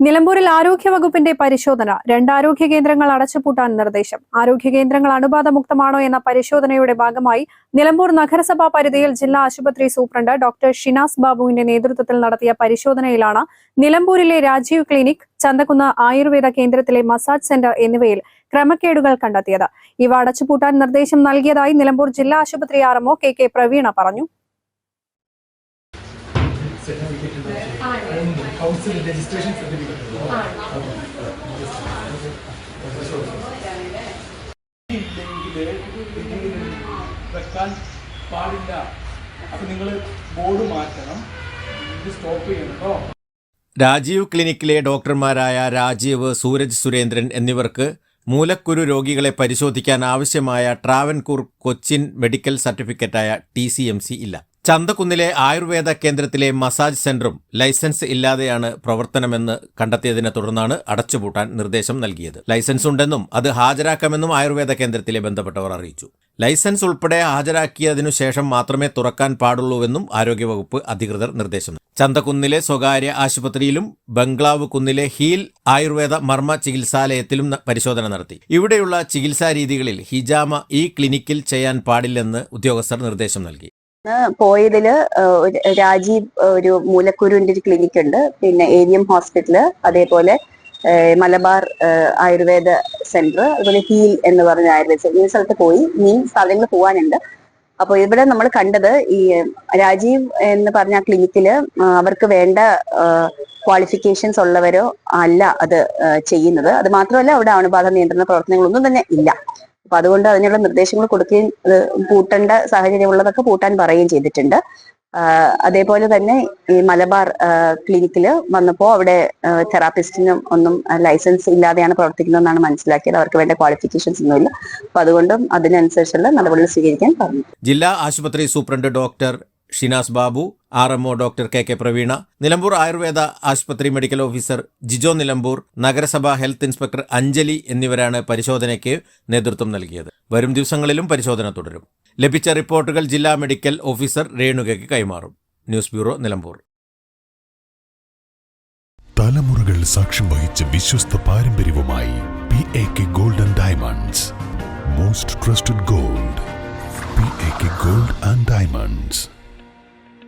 നിലമ്പൂരിൽ ആരോഗ്യവകുപ്പിന്റെ പരിശോധന. രണ്ട് ആരോഗ്യ കേന്ദ്രങ്ങൾ അടച്ചുപൂട്ടാൻ നിർദ്ദേശം. ആരോഗ്യ കേന്ദ്രങ്ങൾ അണുബാധമുക്തമാണോ എന്ന പരിശോധനയുടെ ഭാഗമായി നിലമ്പൂർ നഗരസഭാ പരിധിയിൽ ജില്ലാ ആശുപത്രി സൂപ്രണ്ട് ഡോക്ടർ ഷിനാസ് ബാബുവിന്റെ നേതൃത്വത്തിൽ നടത്തിയ പരിശോധനയിലാണ് നിലമ്പൂരിലെ രാജീവ് ക്ലിനിക് ചന്തക്കുന്ന് ആയുർവേദ കേന്ദ്രത്തിലെ മസാജ് സെന്റർ എന്നിവയിൽ ക്രമക്കേടുകൾ കണ്ടെത്തിയത്. ഇവ അടച്ചുപൂട്ടാൻ നിർദ്ദേശം നൽകിയതായി നിലമ്പൂർ ജില്ലാ ആശുപത്രി ആർഎംഒ കെ പ്രവീണ പറഞ്ഞു. കൗൺസിൽ രജിസ്ട്രേഷൻ സർട്ടിഫിക്കറ്റ് വെക്കാൻ പാടില്ല. അപ്പൊ നിങ്ങൾ ബോർഡ് മാറ്റണം. ഇത് സ്റ്റോപ്പ് ചെയ്യണം കേട്ടോ. രാജീവ് ക്ലിനിക്കിലെ ഡോക്ടർമാരായ രാജീവ് സൂരജ് സുരേന്ദ്രൻ എന്നിവർക്ക് മൂലക്കുരു രോഗികളെ പരിശോധിക്കാൻ ആവശ്യമായ ട്രാവൻകൂർ കൊച്ചിൻ മെഡിക്കൽ സർട്ടിഫിക്കറ്റായ ടി സി എം സി ഇല്ല. ചന്തക്കുന്നിലെ ആയുർവേദ കേന്ദ്രത്തിലെ മസാജ് സെന്ററും ലൈസൻസ് ഇല്ലാതെയാണ് പ്രവർത്തനമെന്ന് കണ്ടെത്തിയതിനെ തുടർന്നാണ് അടച്ചുപൂട്ടാൻ നിർദ്ദേശം നൽകിയത്. ലൈസൻസ് ഉണ്ടെന്നും അത് ഹാജരാക്കാമെന്നും ആയുർവേദ കേന്ദ്രത്തിലെ ബന്ധപ്പെട്ടവർ അറിയിച്ചു. ലൈസൻസ് ഉൾപ്പെടെ ഹാജരാക്കിയതിനു ശേഷം മാത്രമേ തുറക്കാൻ പാടുള്ളൂവെന്നും ആരോഗ്യവകുപ്പ് അധികൃതർ നിർദ്ദേശം. ചന്തക്കുന്നിലെ സ്വകാര്യ ആശുപത്രിയിലും ബംഗ്ലാവ് കുന്നിലെ ഹീൽ ആയുർവേദ മർമ്മ ചികിത്സാലയത്തിലും പരിശോധന നടത്തി. ഇവിടെയുള്ള ചികിത്സാ രീതികളിൽ ഹിജാമ ഈ ക്ലിനിക്കിൽ ചെയ്യാൻ പാടില്ലെന്ന് ഉദ്യോഗസ്ഥർ നിർദ്ദേശം നൽകി. പോയതിൽ രാജീവ് ഒരു മൂലക്കുരുവിന്റെ ഒരു ക്ലിനിക് ഉണ്ട് പിന്നെ ഏരിയം ഹോസ്പിറ്റൽ അതേപോലെ മലബാർ ആയുർവേദ സെന്റർ അതുപോലെ ഹീൽ എന്ന് പറഞ്ഞ ആയുർവേദ സെന്റർ ഈ സ്ഥലത്ത് പോയി. മീൻ സ്ഥലങ്ങൾ പോകാനുണ്ട് അപ്പൊ ഇവിടെ നമ്മൾ കണ്ടത് ഈ രാജീവ് എന്ന് പറഞ്ഞ ആ ക്ലിനിക്കിൽ അവർക്ക് വേണ്ട ക്വാളിഫിക്കേഷൻസ് ഉള്ളവരോ അല്ല അത് ചെയ്യുന്നത്. അത് മാത്രമല്ല അവിടെ അണുബാധ നിയന്ത്രണ പ്രവർത്തനങ്ങളൊന്നും തന്നെ ഇല്ല. അപ്പൊ അതുകൊണ്ട് അതിനുള്ള നിർദ്ദേശങ്ങൾ കൊടുക്കുകയും പൂട്ടേണ്ട സാഹചര്യം ഉള്ളതൊക്കെ പൂട്ടാൻ പറയുകയും ചെയ്തിട്ടുണ്ട്. അതേപോലെ തന്നെ ഈ മലബാർ ക്ലിനിക്കിൽ വന്നപ്പോൾ അവിടെ തെറാപ്പിസ്റ്റിനും ഒന്നും ലൈസൻസ് ഇല്ലാതെയാണ് പ്രവർത്തിക്കുന്നതെന്നാണ് മനസ്സിലാക്കിയത്. അവർക്ക് വേണ്ട ക്വാളിഫിക്കേഷൻസ് ഒന്നുമില്ല. അപ്പൊ അതുകൊണ്ടും അതിനനുസരിച്ചുള്ള നടപടികൾ സ്വീകരിക്കാൻ പറഞ്ഞു. ജില്ലാ ആശുപത്രി superintendent doctor Shinas Babu R MO doctor K K Praveena Nilambur Ayurveda ആശുപത്രി മെഡിക്കൽ ഓഫീസർ ജിജോ നിലമ്പൂർ നഗരസഭാ ഹെൽത്ത് ഇൻസ്പെക്ടർ അഞ്ജലി എന്നിവരാണ് പരിശോധനയ്ക്ക് നേതൃത്വം നൽകിയത്. വരും ദിവസങ്ങളിലും പരിശോധന തുടരും. ലഭിച്ച റിപ്പോർട്ടുകൾ ജില്ലാ മെഡിക്കൽ ഓഫീസർ രേണുകയ്ക്ക് കൈമാറും. News bureau Nilambur. തലമുറകൾ സാക്ഷ്യം വഹിച്ച വിശ്വസ്ത പാരമ്പര്യവുമായി P A K golden diamonds. Most trusted gold P A K gold and diamonds.